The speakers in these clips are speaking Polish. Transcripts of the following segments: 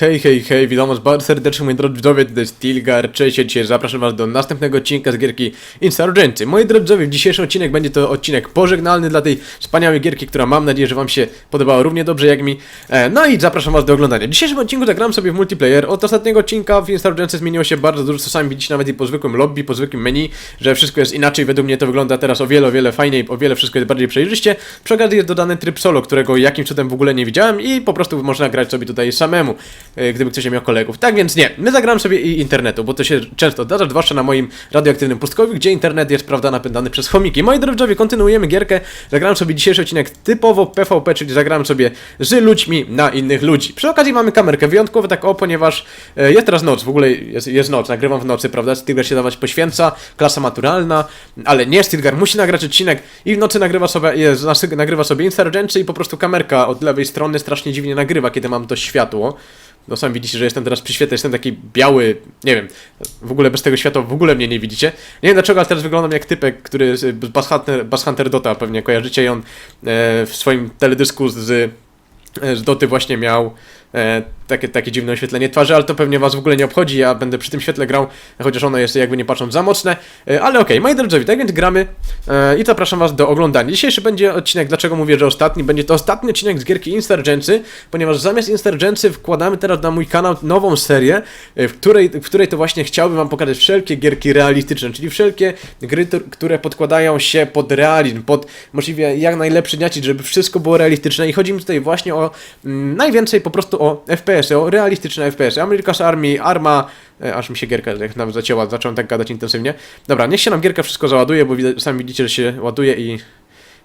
Hej, hej, hej, witam was bardzo serdecznie, moi drodzy widzowie, to jest Tilgar, cześć, dzisiaj zapraszam was do następnego odcinka z gierki Insurgency. Moi drodzy widzowie, dzisiejszy odcinek będzie to odcinek pożegnalny dla tej wspaniałej gierki, która mam nadzieję, że wam się podobała równie dobrze jak mi. E, no i zapraszam was do oglądania. W dzisiejszym odcinku zagram sobie w multiplayer. Od ostatniego odcinka w Insurgency zmieniło się bardzo dużo, co sami widzicie nawet i po zwykłym lobby, po zwykłym menu, że wszystko jest inaczej, według mnie to wygląda teraz o wiele, o wiele fajniej, o wiele wszystko jest bardziej przejrzyście. Przy okazji jest dodany tryb solo, którego jakimś cudem w ogóle nie widziałem i po prostu można grać sobie tutaj samemu, gdyby ktoś nie miał kolegów. Tak więc nie, my zagram sobie i internetu, bo to się często zdarza, zwłaszcza na moim radioaktywnym pustkowiu, gdzie internet jest, prawda, napędzany przez chomiki. Moi drodzy, kontynuujemy gierkę, zagram sobie dzisiejszy odcinek typowo PvP, czyli zagram sobie z ludźmi na innych ludzi. Przy okazji mamy kamerkę wyjątkowo tak o, ponieważ e, jest teraz noc, w ogóle jest, jest noc, nagrywam w nocy, prawda, Stilgar się dawać poświęca, klasa maturalna, ale nie, Stilgar musi nagrać odcinek i w nocy nagrywa sobie, jest, nagrywa sobie Insurgency i po prostu kamerka od lewej strony strasznie dziwnie nagrywa, kiedy mam to światło. No sami widzicie, że jestem teraz przy świetle, jestem taki biały, nie wiem, w ogóle bez tego światła w ogóle mnie nie widzicie. Nie wiem dlaczego, ale teraz wyglądam jak typek, który z Bass Hunter, Bass Hunter Dota pewnie kojarzycie i on e, w swoim teledysku z, e, z Doty właśnie miał e, takie, takie dziwne oświetlenie twarzy, ale to pewnie was w ogóle nie obchodzi, ja będę przy tym świetle grał, chociaż ono jest jakby nie patrząc za mocne, e, ale okej, moi drodzy, tak więc gramy. E, i zapraszam was do oglądania. Dzisiejszy będzie odcinek, dlaczego mówię, że ostatni, będzie to ostatni odcinek z gierki Insurgency, ponieważ zamiast Insurgency wkładamy teraz na mój kanał nową serię, e, w której, w której to właśnie chciałbym wam pokazać wszelkie gierki realistyczne, czyli wszelkie gry, które podkładają się pod realizm, pod możliwie jak najlepszy niacit, żeby wszystko było realistyczne. I chodzi mi tutaj właśnie o mm, najwięcej po prostu o FPS-y, o realistyczne FPS-y. America's Army, Arma, e, aż mi się gierka jak nam zacięła, zacząłem tak gadać intensywnie. Dobra, niech się nam gierka wszystko załaduje, bo widać, sami widzicie, że się ładuje i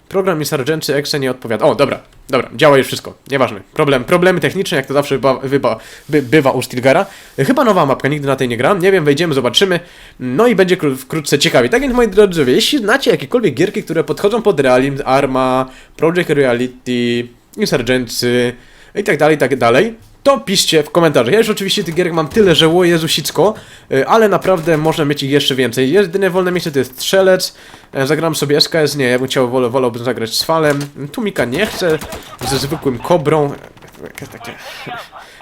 program Insurgency Exe nie odpowiada. O, dobra, dobra, działa już wszystko, nieważne. Problem, problemy techniczne, jak to zawsze bywa, bywa, by, bywa u Stilgara. Chyba nowa mapka, nigdy na tej nie gram, nie wiem, wejdziemy, zobaczymy. No i będzie kró- wkrótce ciekawie. Tak więc moi drodzy, jeśli znacie jakiekolwiek gierki, które podchodzą pod realizm, Arma, Project Reality, Insurgency i tak dalej, tak dalej, to piszcie w komentarzach. Ja już oczywiście tych gierek mam tyle, że o Jezusicko, y, ale naprawdę można mieć ich jeszcze więcej. Jedyne wolne miejsce to jest strzelec, e, zagram sobie SKS, nie, ja bym chciał, wolę, wolałbym zagrać z falem, Tumika nie chcę, ze zwykłym kobrą.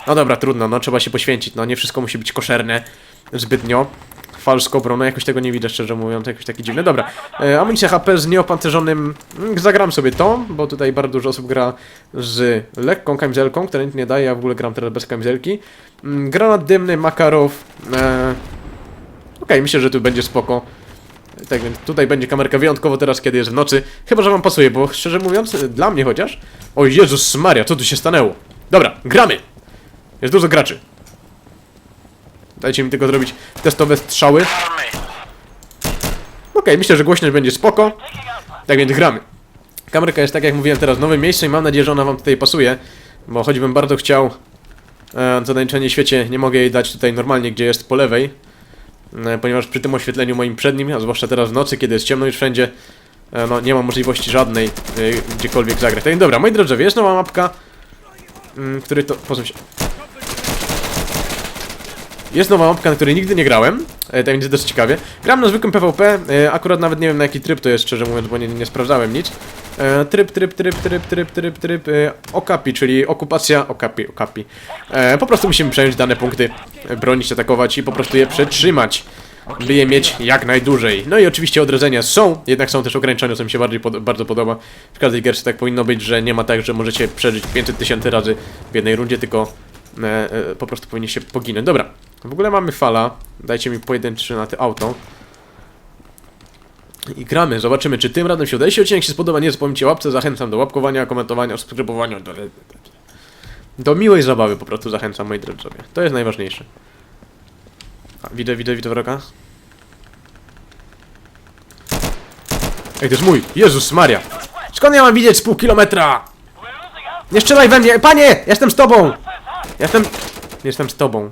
No dobra, trudno, no trzeba się poświęcić, no nie wszystko musi być koszerne zbytnio. Fal z kobrą, no jakoś tego nie widzę, szczerze mówiąc, jakoś taki dziwny. Dobra, e, amunicja HP z nieopancerzonym, mm, zagram sobie to, bo tutaj bardzo dużo osób gra z lekką kamizelką, która nic nie daje, ja w ogóle gram teraz bez kamizelki. Mm, Granat dymny, Makarow, e, okej, myślę, że tu będzie spoko. Tak więc tutaj będzie kamerka wyjątkowo teraz, kiedy jest w nocy. Chyba, że wam pasuje, bo szczerze mówiąc, e, dla mnie chociaż... O Jezus Maria, co tu się stanęło? Dobra, gramy! Jest dużo graczy. Dajcie mi tylko zrobić testowe strzały. Okej, myślę, że głośność będzie spoko. Tak więc gramy. Kamerka jest tak jak mówiłem teraz w nowym miejscu i mam nadzieję, że ona wam tutaj pasuje. Bo choćbym bardzo chciał e, co najczęściej świecie nie mogę jej dać tutaj normalnie, gdzie jest po lewej. E, ponieważ przy tym oświetleniu moim przednim, a zwłaszcza teraz w nocy, kiedy jest ciemno już wszędzie, e, no nie ma możliwości żadnej e, gdziekolwiek zagrać. Tak dobra, moi drodzy, jest nowa mapka, mm, który to... Pozwól się... Jest nowa mapka, na której nigdy nie grałem, e, tak więc dosyć ciekawie. Gram na zwykłym PvP, e, akurat nawet nie wiem na jaki tryb to jest, szczerze mówiąc, bo nie, nie sprawdzałem nic. E, tryb, tryb, tryb, tryb, tryb, tryb, tryb, e, okapi, czyli okupacja, okapi, okapi. Po prostu musimy przejąć dane punkty, bronić, atakować i po prostu je przetrzymać, by je mieć jak najdłużej. No i oczywiście odrodzenia są, jednak są też ograniczone, co mi się bardziej pod, bardzo podoba. W każdej gierce tak powinno być, że nie ma tak, że możecie przeżyć 500 tysięcy razy w jednej rundzie, tylko e, e, po prostu powinniście poginąć. Dobra, w ogóle mamy fala. Dajcie mi pojedynczy na to auto. I gramy, zobaczymy, czy tym razem się uda. Jeśli odcinek się spodoba, nie zapomnijcie łapce, zachęcam do łapkowania, komentowania, subskrybowania, do, do miłej zabawy po prostu zachęcam, moi drodzy. To jest najważniejsze. A, widzę, widzę, widzę wroga. Ej, to jest mój! Jezus Maria! Skąd ja mam widzieć z pół kilometra? Nie strzelaj we mnie! Panie! Jestem z tobą! Jestem... Jestem z tobą.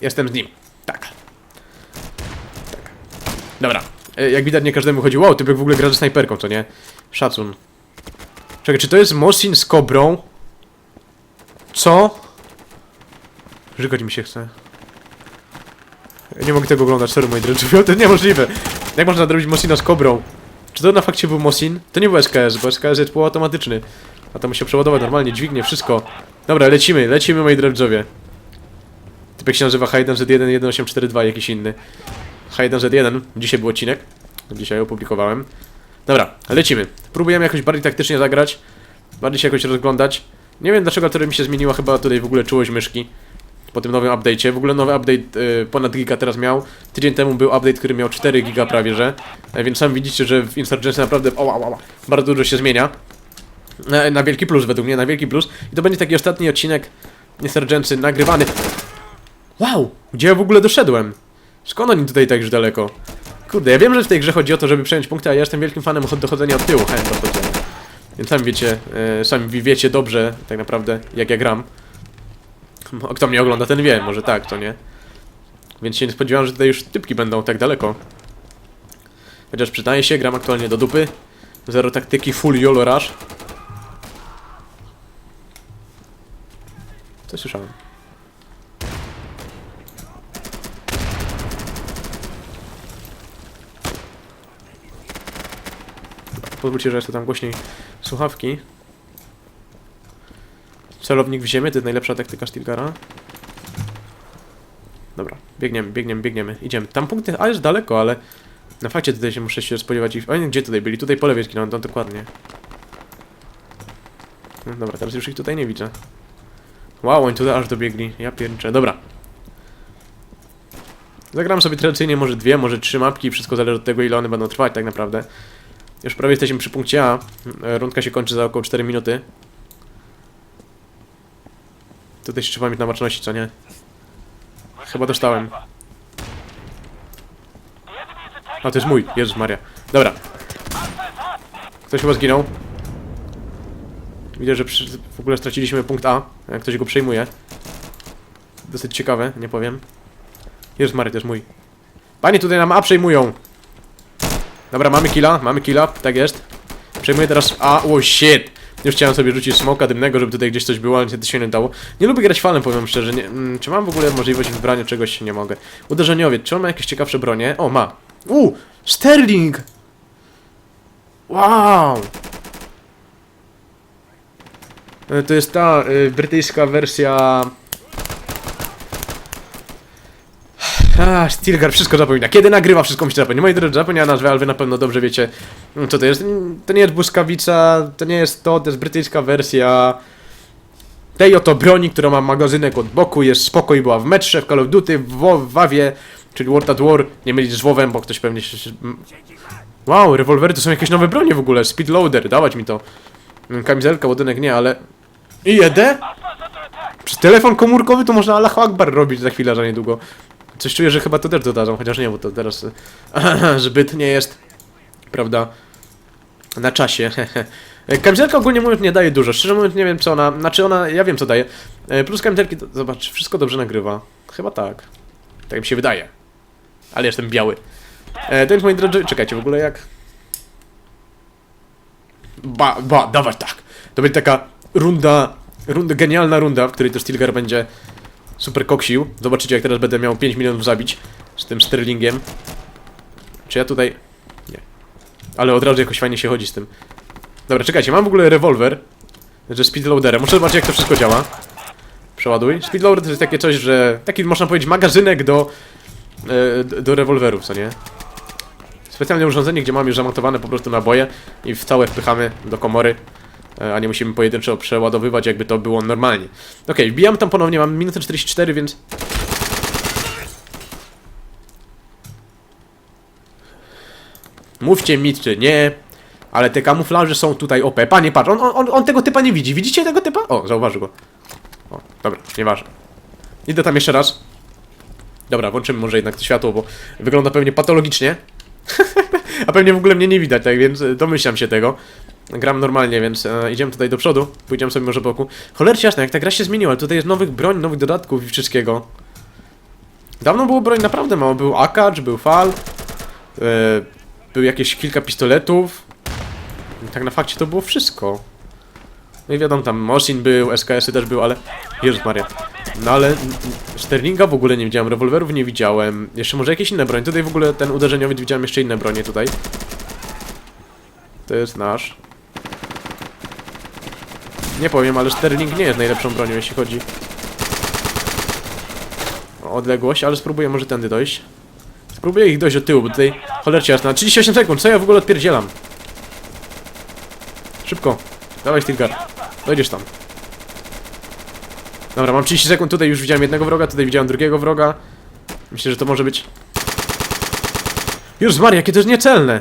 Jestem z nim. Tak. Tak. Dobra. E, Jak widać, nie każdemu chodzi. Wow, typek w ogóle gra ze snajperką, co nie? Szacun. Czekaj, czy to jest Mosin z kobrą? Co? Żygać mi się chce. Ja nie mogę tego oglądać, sorry moi drodzy, to niemożliwe. Jak można zrobić Mosina z kobrą? Czy to na fakcie był Mosin? To nie był SKS, bo SKS jest półautomatyczny. A to muszę przeładować normalnie, dźwignię, wszystko. Dobra, lecimy, lecimy moi drodzy. Typek się nazywa Hayden Z11842, jakiś inny. Hayden Z1, dzisiaj był odcinek. Dzisiaj opublikowałem. Dobra, lecimy. Próbujemy jakoś bardziej taktycznie zagrać. Bardziej się jakoś rozglądać. Nie wiem dlaczego to mi się zmieniła chyba tutaj w ogóle czułość myszki. Po tym nowym update'cie. W ogóle nowy update y, ponad giga teraz miał. Tydzień temu był update, który miał 4 giga prawie, że. E, więc sam widzicie, że w Insurgency naprawdę o, o, o, bardzo dużo się zmienia. Na, na wielki plus według mnie, na wielki plus. I to będzie taki ostatni odcinek Insurgency nagrywany. Wow! Gdzie ja w ogóle doszedłem? Skąd oni tutaj tak już daleko? Kurde, ja wiem, że w tej grze chodzi o to, żeby przejąć punkty, a ja jestem wielkim fanem chod- dochodzenia od tyłu, chętnie dochodzenia. Więc sami wiecie, e, sami wi- wiecie dobrze, tak naprawdę, jak ja gram. A Kto mnie ogląda, ten wie, może tak, to nie. Więc się nie spodziewałem, że tutaj już typki będą tak daleko. Chociaż przyznaję się, gram aktualnie do dupy. Zero taktyki, full YOLO rush. Co słyszałem? Pozwólcie, że jeszcze tam głośniej słuchawki. Celownik w ziemię to jest najlepsza taktyka Stilgara. Dobra, biegniemy, biegniemy, biegniemy. Idziemy. Tam punkty, a jest daleko, ale na fakcie tutaj się muszę się spodziewać ich. Oni gdzie tutaj byli? Tutaj po lewej no, no dokładnie. No, dobra, teraz już ich tutaj nie widzę. Wow, oni tutaj aż dobiegli. Ja pierniczę. Dobra. Zagram sobie tradycyjnie może dwie, może trzy mapki. Wszystko zależy od tego, ile one będą trwać tak naprawdę. Już prawie jesteśmy przy punkcie A. Rundka się kończy za około 4 minuty. Tutaj się trzeba mieć na baczności, co nie? Chyba dostałem. A, to jest mój. Jezus Maria. Dobra. Ktoś chyba zginął. Widzę, że przy, w ogóle straciliśmy punkt A. Ktoś go przejmuje. Dosyć ciekawe, nie powiem. Jezus Maria, to jest mój. Panie tutaj nam A przejmują. Dobra, mamy killa, mamy killa, tak jest. Przejmuję teraz A, o shit! Już chciałem sobie rzucić smoka dymnego, żeby tutaj gdzieś coś było, ale niestety się nie dało. Nie lubię grać falem, powiem szczerze. Nie, mm, czy mam w ogóle możliwość wybrania czegoś? Nie mogę. Uderzeniowiec, czy on ma jakieś ciekawsze bronie? O, ma. U, Sterling! Wow! E, To jest ta y, brytyjska wersja... A, Stilgar wszystko zapomina. Kiedy nagrywa, wszystko mi się zapomina. Moi drodzy, zapomniałem nazwę, ale wy na pewno dobrze wiecie, mm, co to jest. To nie jest błyskawica, to nie jest to, to jest brytyjska wersja tej oto broni, która ma magazynek od boku, jest spokój, była w metrze, w Call of Duty, w, WAWie, czyli World at War, nie mylić z WoWem, bo ktoś pewnie się... Wow, rewolwery to są jakieś nowe bronie w ogóle, speedloader, dawać mi to. Mm, Kamizelka, ładunek nie, ale... I jedę? Przez telefon komórkowy to można Allahu Akbar robić za chwilę, za niedługo. Coś czuję, że chyba to też dodadzą, chociaż nie, bo to teraz zbyt nie jest, prawda, na czasie. Kamizelka ogólnie mówiąc nie daje dużo, szczerze mówiąc nie wiem co ona, znaczy ona, ja wiem co daje. E, Plus kamizelki, zobacz, wszystko dobrze nagrywa. Chyba tak. Tak mi się wydaje. Ale jestem biały. E, to więc moi drodzy, czekajcie, w ogóle jak... Ba, ba, dawać tak. To będzie taka runda, runda, genialna runda, w której to Stilgar będzie super koksił. Zobaczycie, jak teraz będę miał 5 milionów zabić z tym Sterlingiem. Czy ja tutaj... Nie. Ale od razu jakoś fajnie się chodzi z tym. Dobra, czekajcie, mam w ogóle rewolwer. Że speedloaderem. Muszę zobaczyć, jak to wszystko działa. Przeładuj. Speedloader to jest takie coś, że... Taki, można powiedzieć, magazynek do... e, do rewolwerów, co nie? Specjalne urządzenie, gdzie mamy już zamontowane po prostu naboje i w całe wpychamy do komory, a nie musimy pojedynczo przeładowywać, jakby to było normalnie. Okej, wbijam tam ponownie, mam minutę 44, więc... Mówcie mi, czy nie, ale te kamuflaże są tutaj OP. Panie, patrz, on, on, on tego typa nie widzi. Widzicie tego typa? O, zauważył go. O, dobra, nieważne. Idę tam jeszcze raz. Dobra, włączymy może jednak to światło, bo wygląda pewnie patologicznie. A pewnie w ogóle mnie nie widać, tak więc e, domyślam się tego. Gram normalnie, więc e, idziemy tutaj do przodu. Pójdziemy sobie może boku. Cholercie jasne, jak ta gra się zmieniła, ale tutaj jest nowych broń, nowych dodatków i wszystkiego. Dawno było broń naprawdę mało. Był Akacz, był Fal. E, był jakieś kilka pistoletów. I tak na fakcie to było wszystko. No i wiadomo, tam Mosin był, SKS-y też był, ale... Jezus Maria. No ale... Sterlinga w ogóle nie widziałem, rewolwerów nie widziałem. Jeszcze może jakieś inne bronie. Tutaj w ogóle ten uderzeniowiec widziałem jeszcze inne bronie tutaj. To jest nasz. Nie powiem, ale Sterling nie jest najlepszą bronią, jeśli chodzi o odległość, ale spróbuję może tędy dojść. Spróbuję ich dojść od tyłu, bo tutaj cholercie jasna. 38 sekund, co ja w ogóle odpierdzielam? Szybko. Dawaj Stilgar. Dojdziesz tam. Dobra, mam 30 sekund, tutaj już widziałem jednego wroga, tutaj widziałem drugiego wroga. Myślę, że to może być... Już Maria, jakie to jest niecelne!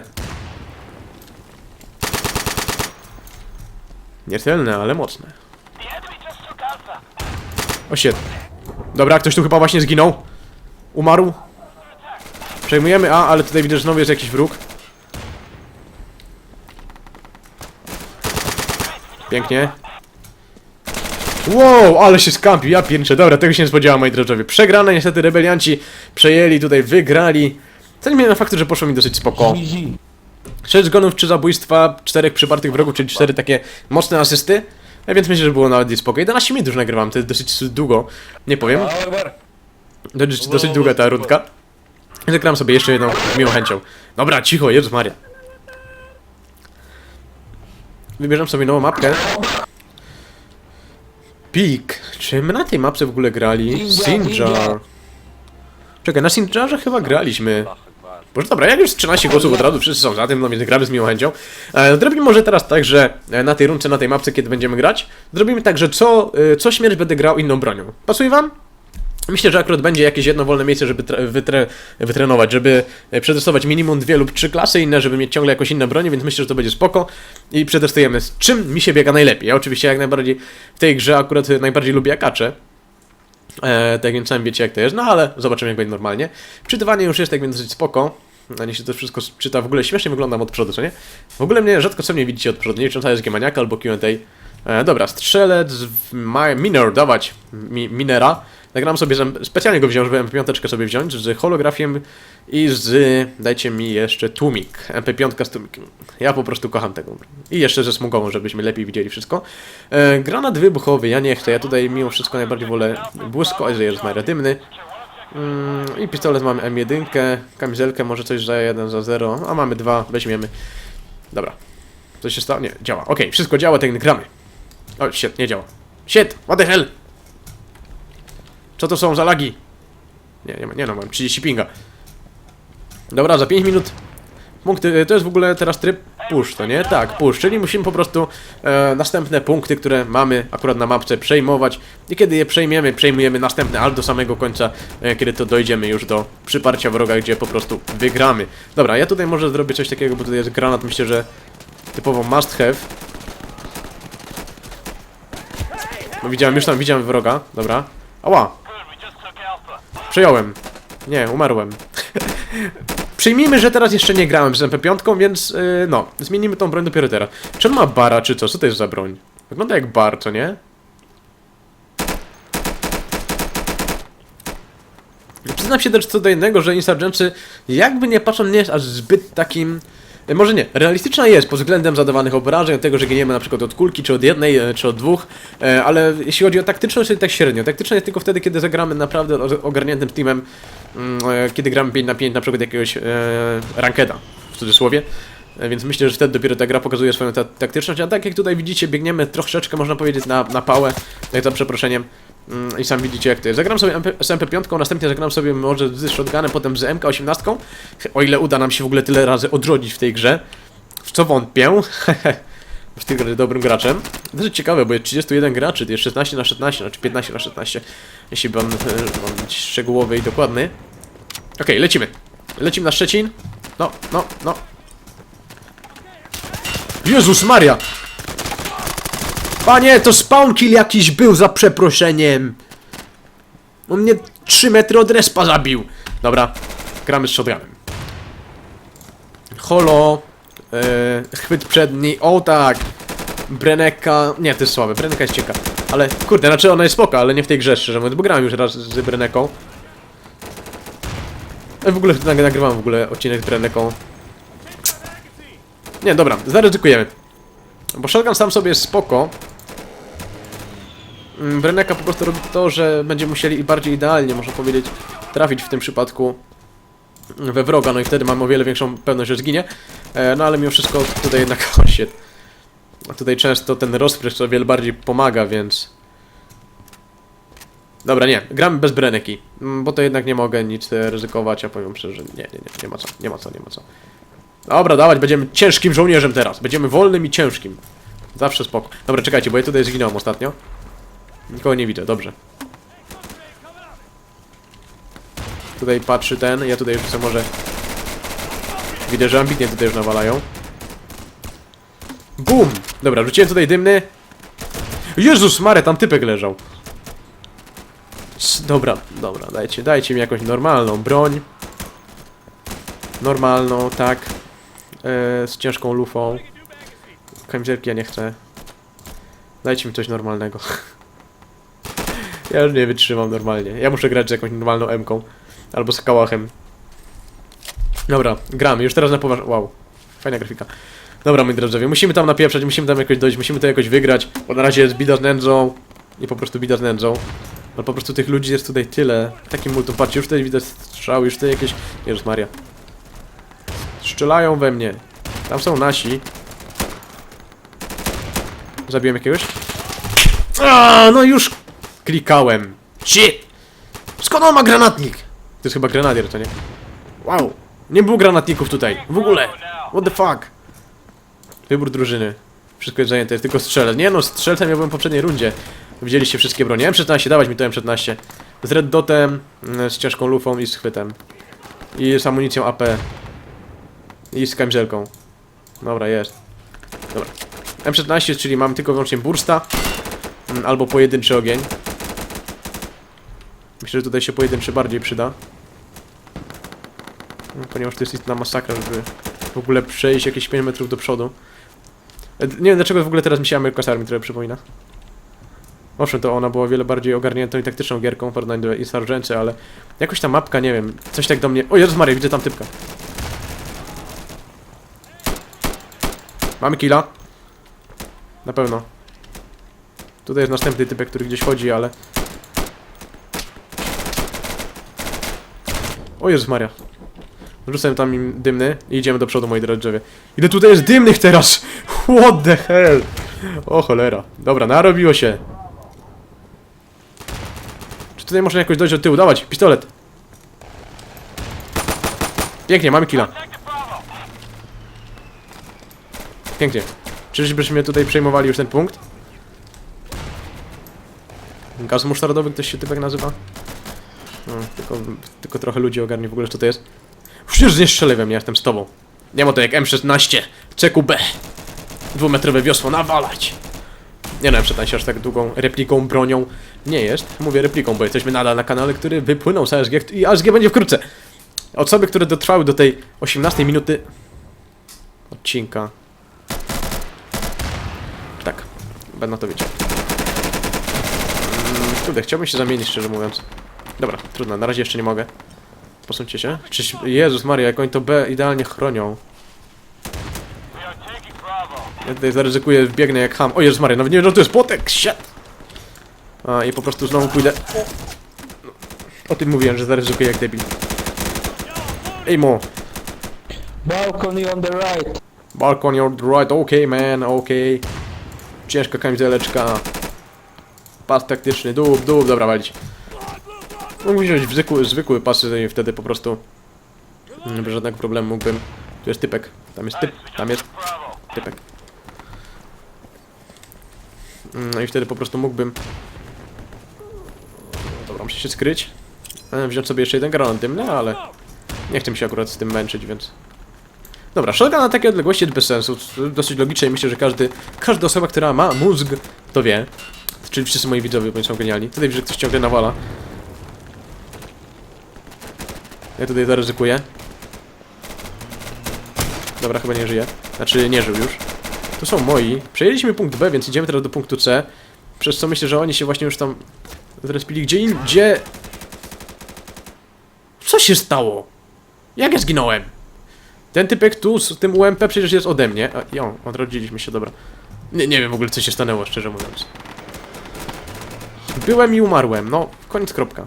Niecelne, ale mocne. O shit. Dobra, ktoś tu chyba właśnie zginął. Umarł. Przejmujemy A, ale tutaj widzę, że znowu jest jakiś wróg. Pięknie. Wow, ale się skampił, ja pierniczę. Dobra, tego się nie spodziewałem, moi drodzy. Przegrane, niestety rebelianci przejęli, tutaj wygrali. Co nie zmienia faktu, że poszło mi dosyć spoko. Easy. 6 zgonów, 3 zabójstwa, 4 przypartych wrogów, czyli 4 takie mocne asysty. A więc myślę, że było nawet spoko. 11 minut już nagrywam, to jest dosyć długo. Nie powiem. Akbar. Dosyć, dosyć długa ta rundka. Zagram sobie jeszcze jedną z miłą chęcią. Dobra, cicho, Jezus Maria. Wybierzemy sobie nową mapkę. Peak. Czy my na tej mapce w ogóle grali? Sinjar. Czekaj, na Sinjarze chyba graliśmy. Boże, dobra, jak już 13 głosów od razu, wszyscy są za tym, no więc gramy z miłą chęcią. E, zrobimy może teraz tak, że e, na tej rundce, na tej mapce, kiedy będziemy grać, zrobimy tak, że co, e, co śmierć będę grał inną bronią. Pasuje wam? Myślę, że akurat będzie jakieś jedno wolne miejsce, żeby tre, wytre, wytrenować, żeby przetestować minimum dwie lub trzy klasy inne, żeby mieć ciągle jakąś inne bronię, więc myślę, że to będzie spoko i przetestujemy z czym mi się biega najlepiej. Ja oczywiście jak najbardziej w tej grze akurat najbardziej lubię akacze, E, tak więc sami wiecie jak to jest, no ale zobaczymy jak będzie normalnie. Czytywanie już jest tak więc dosyć spoko. A nie się to wszystko czyta, w ogóle śmiesznie wyglądam od przodu, co nie? W ogóle mnie rzadko co mnie widzicie od przodu, nie wiem czy to jest G-Maniaka albo Q&A. E, dobra, strzelec w Miner, dawać mi, Minera. Nagram sobie, że specjalnie go wziąłem, żeby MP5 sobie wziąć, z holografiem i z, dajcie mi jeszcze tłumik, MP5 z tłumikiem. Ja po prostu kocham tego. I jeszcze ze smugową, żebyśmy lepiej widzieli wszystko. E, granat wybuchowy, ja nie chcę, ja tutaj mimo wszystko najbardziej wolę błysko, a jest Maria dymny. Mm, I pistolet mamy M1, kamizelkę, może coś za 1, za 0, a mamy dwa, weźmiemy. Dobra. Co się stało? Nie, działa. Okej, wszystko działa, tak gramy. O, shit, nie działa. Shit, what the hell? Co to są za lagi? Nie, nie, nie no, mam 30 pinga. Dobra, za 5 minut punkty, to jest w ogóle teraz tryb push, to nie? Tak, push, czyli musimy po prostu e, następne punkty, które mamy akurat na mapce przejmować i kiedy je przejmiemy, przejmujemy następne, aż do samego końca, e, kiedy to dojdziemy już do przyparcia wroga, gdzie po prostu wygramy. Dobra, ja tutaj może zrobię coś takiego, bo tutaj jest granat, myślę, że typowo must have. No widziałem, już tam widziałem wroga, dobra. Ała, Przejąłem. Nie, umarłem. Przyjmijmy, że teraz jeszcze nie grałem z MP5, więc yy, no, zmienimy tą broń dopiero teraz. Czy on ma bara, czy co? Co to jest za broń? Wygląda jak bar, co nie? Przyznam się też co do jednego, że Insurgency jakby nie patrząc nie jest aż zbyt takim... e, Może nie, realistyczna jest pod względem zadawanych obrażeń, od tego, że giniemy na przykład od kulki, czy od jednej, e, czy od dwóch, e, ale jeśli chodzi o taktyczność, to tak średnio. Taktyczna jest tylko wtedy, kiedy zagramy naprawdę ogarniętym teamem, mm, kiedy gramy 5 na 5 na przykład jakiegoś rankeda, w cudzysłowie. Więc myślę, że wtedy dopiero ta gra pokazuje swoją ta taktyczność, a tak jak tutaj widzicie, biegniemy troszeczkę, można powiedzieć, na, na pałę, jak za przeproszeniem. Mm, I sam widzicie jak to jest. Zagram sobie MP, z MP5, następnie zagram sobie może z shotgunem, potem z MK18, o ile uda nam się w ogóle tyle razy odrodzić w tej grze, w co wątpię. w tej grze dobrym graczem. Dosyć ciekawe, bo jest 31 graczy, to jest 16 na 16, znaczy 15 na 16, jeśli on, e, on być szczegółowy i dokładny. Okej, lecimy. Lecimy na Szczecin. No, no, no. Jezus Maria! Panie, to spawn kill jakiś był za przeproszeniem. On mnie 3 metry od respa zabił. Dobra, gramy z shotgunem. Holo. E, chwyt przedni. O tak. Breneka. Nie, to jest słabe. Breneka jest ciekawa. Ale kurde, znaczy ona jest spoko, ale nie w tej grze, szczerze mówiąc, bo grałem już raz z Breneką. Ja w ogóle nag- nagrywam w ogóle odcinek z Breneką. Nie, dobra, zaryzykujemy. Bo shotgun sam sobie jest spoko. Mm, Breneka po prostu robi to, że będziemy musieli bardziej idealnie, można powiedzieć, trafić w tym przypadku we wroga, no i wtedy mamy o wiele większą pewność, że zginie. E, no ale mimo wszystko tutaj jednak, o shit. A tutaj często ten rozprysk o wiele bardziej pomaga, więc... Dobra, nie, gramy bez Breneki, mm, bo to jednak nie mogę nic e, ryzykować, ja powiem szczerze, nie, nie, nie, nie ma co, nie ma co, nie ma co. Dobra, dawać, będziemy ciężkim żołnierzem teraz, będziemy wolnym i ciężkim. Zawsze spoko. Dobra, czekajcie, bo ja tutaj zginąłem ostatnio. Nikogo nie widzę, dobrze. Tutaj patrzy ten, ja tutaj co może... Widzę, że ambitnie tutaj już nawalają. Bum! Dobra, rzuciłem tutaj dymny. Jezus Mare, tam typek leżał. Dobra, dobra, dajcie, dajcie mi jakąś normalną broń. Normalną, tak. E, z ciężką lufą. Kamizelki ja nie chcę. Dajcie mi coś normalnego. ja już nie wytrzymam normalnie. Ja muszę grać z jakąś normalną M-ką. Albo z kałachem. Dobra, gramy. Już teraz na poważnie. Wow. Fajna grafika. Dobra, moi drodzy, musimy tam napieprzać, musimy tam jakoś dojść, musimy to jakoś wygrać, bo na razie jest bida z nędzą. Nie po prostu bida z nędzą. Ale po prostu tych ludzi jest tutaj tyle. Takim multum, patrzcie, już tutaj widać strzały, już tutaj jakieś... Jezus Maria. Strzelają we mnie. Tam są nasi. Zabiłem jakiegoś? A, no już klikałem. Shit! Skąd on ma granatnik? To jest chyba grenadier, to nie? Wow. Nie było granatników tutaj. W ogóle. What the fuck? Wybór drużyny. Wszystko jest zajęte, jest tylko strzelec. Nie no, strzelcem ja byłem w poprzedniej rundzie. Widzieliście wszystkie bronie. M16, dawać mi to M16. Z red dotem, mm, z ciężką lufą i z chwytem. I z amunicją AP. I z kamizelką. Dobra, jest. Dobra. M16, czyli mam tylko wyłącznie bursta. mm, Albo pojedynczy ogień. Myślę, że tutaj się pojedynczy bardziej przyda. No, Ponieważ to jest istna masakra, żeby w ogóle przejść jakieś 5 metrów do przodu. E, Nie wiem dlaczego w ogóle teraz mi się America's Army trochę przypomina. Owszem, to ona była wiele bardziej ogarniętą i taktyczną gierką w porównaniu do ale jakoś ta mapka, nie wiem, coś tak do mnie... O Jezus Maria, widzę tam typka. Mamy killa. Na pewno. Tutaj jest następny typek, który gdzieś chodzi, ale... O Jezus Maria. Rzucę tam im dymny i idziemy do przodu, moi drodzy drzewie. Ile tutaj jest dymnych teraz? What the hell? O cholera. Dobra, narobiło się. Czy tutaj można jakoś dojść do tyłu? Dawać, pistolet. Pięknie, mamy killa. Pięknie. Czyżbyśmy tutaj przejmowali już ten punkt? Gaz musztardowy ktoś się typek nazywa? No, tylko, tylko trochę ludzi ogarnie w ogóle, co to jest. Przecież nie strzelaj we jestem z tobą. Nie ma to jak M16, CQB. Dwumetrowe wiosło, nawalać. Nie no, M16 aż tak długą repliką, bronią nie jest. Mówię repliką, bo jesteśmy nadal na kanale, który wypłynął z ASG i ASG będzie wkrótce. Osoby, które dotrwały do tej 18 minuty odcinka. Tak, będę to wiedział. Mm, Kurde, chciałbym się zamienić, szczerze mówiąc. Dobra, trudno, na razie jeszcze nie mogę. Posuńcie się. Czyś... Jezus Maria, jak oni to B idealnie chronią. Ja tutaj zaryzykuję, biegnę jak ham. O Jezus Maria, nawet nie wiem, że to jest płotek, shit! A, i po prostu znowu pójdę... O tym mówiłem, że zaryzykuję jak debil. Ej mo! Balcony on the right. Balkon on the right, okay man, okay. Ciężka kamizeleczka. Pas taktyczny, dób, dób, dobra walić. Mógłbym wziąć zwykły, zwykły pas i wtedy po prostu mm, bez żadnego problemu mógłbym. Tu jest typek, tam jest typ, tam jest typek. Mm, No i wtedy po prostu mógłbym... Dobra, muszę się skryć. E, Wziąć sobie jeszcze jeden granat dymny, ale nie chcę się akurat z tym męczyć, więc... Dobra, shotgun na takiej odległości bez sensu. to Dosyć logiczne i myślę, że każdy, każda osoba, która ma mózg, to wie. Czyli wszyscy moi widzowie, bo są genialni. Tutaj że ktoś ciągle nawala. Ja tutaj zaryzykuję. Dobra, chyba nie żyje. Znaczy, nie żył już. Tu są moi. Przejęliśmy punkt B, więc idziemy teraz do punktu C. Przez co myślę, że oni się właśnie już tam zrespili. Gdzie in... Gdzie... Co się stało? Jak ja zginąłem? Ten typek tu z tym UMP przecież jest ode mnie. A, jo, odrodziliśmy się, dobra. Nie, nie wiem w ogóle co się stanęło, szczerze mówiąc. Byłem i umarłem, no, koniec, kropka.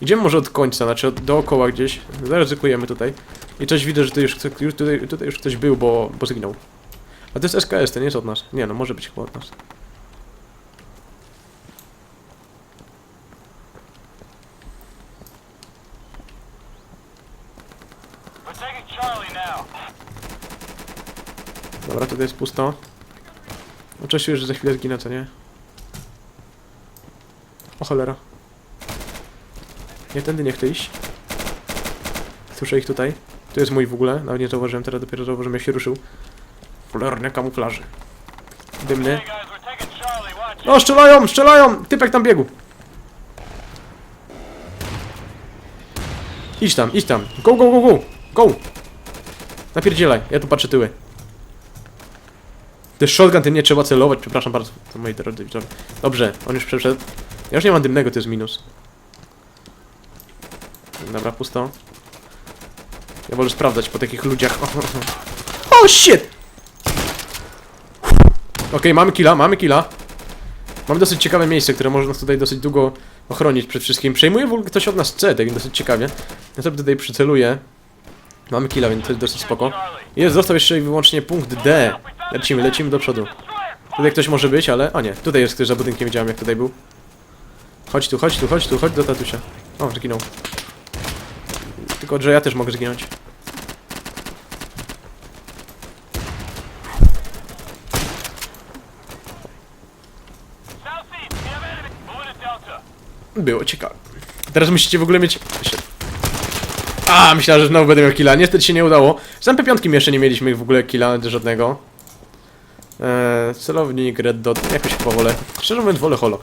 Idziemy może od końca, znaczy od, dookoła gdzieś. Zaryzykujemy tutaj. I coś widzę, że tutaj już, tutaj, tutaj już ktoś był, bo, bo zginął. A to jest SKS, to nie jest od nas. Nie no, może być chyba od nas. Dobra, tutaj jest pusto. Oczywiście, że za chwilę zginę, co nie? O cholera. Nie, tędy nie chcę iść. Słyszę ich tutaj. Tu jest mój w ogóle, nawet nie zauważyłem, teraz dopiero zauważyłem jak się ruszył. Cholerny kamuflaży. Dymny. O, strzelają, strzelają! Typek tam biegł. Idź tam, idź tam. Go, go, go, go! Go! Napierdzielaj, ja tu patrzę tyły. Jest shotgun, tym nie trzeba celować, przepraszam bardzo. To moi drodzy widzowie. Dobrze, on już przeszedł. Ja już nie mam dymnego, to jest minus. Dobra, pusto. Ja wolę sprawdzać po takich ludziach. O, shit! Okej, mamy killa, mamy killa. Mamy dosyć ciekawe miejsce, które może nas tutaj dosyć długo ochronić przed wszystkim. Przejmuje w ogóle ktoś od nas C, tak dosyć ciekawie. Ja sobie tutaj przyceluję. Mamy killa, więc to jest dosyć spoko. Jest, został jeszcze i wyłącznie punkt D. Lecimy, lecimy do przodu. Tutaj ktoś może być, ale... A nie, tutaj jest ktoś za budynkiem, widziałem jak tutaj był. Chodź tu, chodź tu, chodź tu, chodź do tatusia. O, zginął. Tylko, że ja też mogę zginąć. Było ciekawe. Teraz musicie w ogóle mieć... A, myślałem, że znowu będę miał killa. Niestety się nie udało. Z MP5 jeszcze nie mieliśmy w ogóle killa żadnego. Eee, celownik, red dot, jakoś chyba wolę. Szczerze mówiąc wolę holo.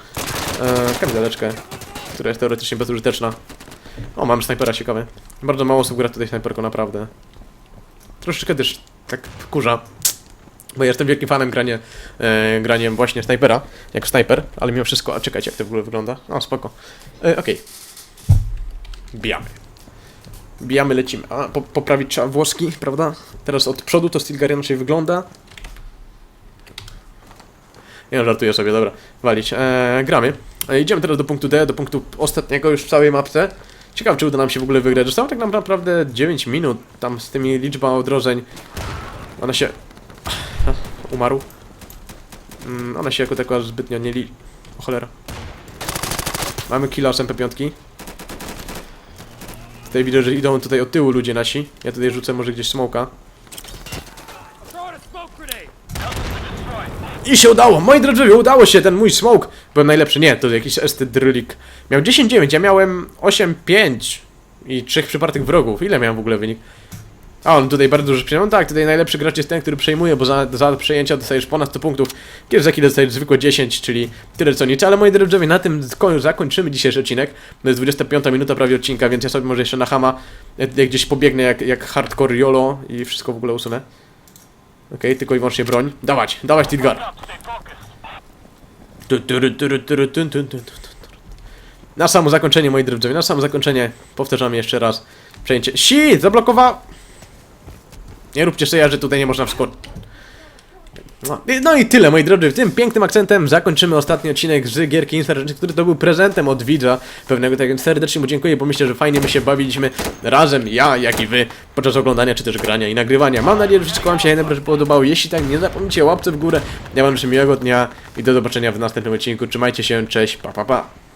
Eee, kamizeleczkę, która jest teoretycznie bezużyteczna. O, mam snajpera ciekawy. Bardzo mało osób gra tutaj snajperką, naprawdę. Troszeczkę też tak wkurza. Bo ja jestem wielkim fanem grania, e, graniem właśnie snajpera, jako snajper, ale mimo wszystko, a czekajcie jak to w ogóle wygląda. O, spoko. E, Okej. Bijamy. Bijamy, lecimy. A, po, poprawić trzeba włoski, prawda? Teraz od przodu to Stilgar inaczej wygląda. Nie no, żartuję sobie, dobra. Walić. E, gramy. E, idziemy teraz do punktu D, do punktu ostatniego już w całej mapce. Ciekawe, czy uda nam się w ogóle wygrać. Zostało tak naprawdę 9 minut, tam z tymi liczba odrodzeń. Ona się... Umarł. Mm, ona się jako taka zbytnio nie li... O cholera. Mamy killa z MP5. Tutaj widzę, że idą tutaj od tyłu ludzie nasi. Ja tutaj rzucę może gdzieś smoka. I się udało! Moi drodzy, udało się! Ten mój smoke był najlepszy. Nie, to jakiś esty drylik. Miał 10-9, ja miałem 8-5 i trzech przypartych wrogów. Ile miałem w ogóle wynik? A on tutaj bardzo dużo przejmował. No tak, tutaj najlepszy gracz jest ten, który przejmuje, bo za, za przejęcia dostajesz ponad 100 punktów. Kiedy za dostajesz zwykłe 10, czyli tyle co nic. Ale moi drodzy, na tym zakończymy dzisiejszy odcinek. To jest 25 minuta prawie odcinka, więc ja sobie może jeszcze na hama jak gdzieś pobiegnę jak, jak hardcore YOLO i wszystko w ogóle usunę. Okej, okay, tylko i wyłącznie broń. Dawać, dawać Tidgar. Na samo zakończenie, moi drodzy, na samo zakończenie powtarzamy jeszcze raz przejęcie. Shit, zablokowa. Nie róbcie sobie, że tutaj nie można wskoczyć. No, no i tyle, moi drodzy. Tym pięknym akcentem zakończymy ostatni odcinek z gierki Insurgency, który to był prezentem od widza pewnego. Tak serdecznie mu dziękuję, bo myślę, że fajnie my się bawiliśmy razem, ja, jak i wy, podczas oglądania, czy też grania i nagrywania. Mam nadzieję, że wszystko wam się najbardziej podobało. Jeśli tak, nie zapomnijcie łapce w górę. Ja wam życzę miłego dnia i do zobaczenia w następnym odcinku. Trzymajcie się, cześć, pa pa pa.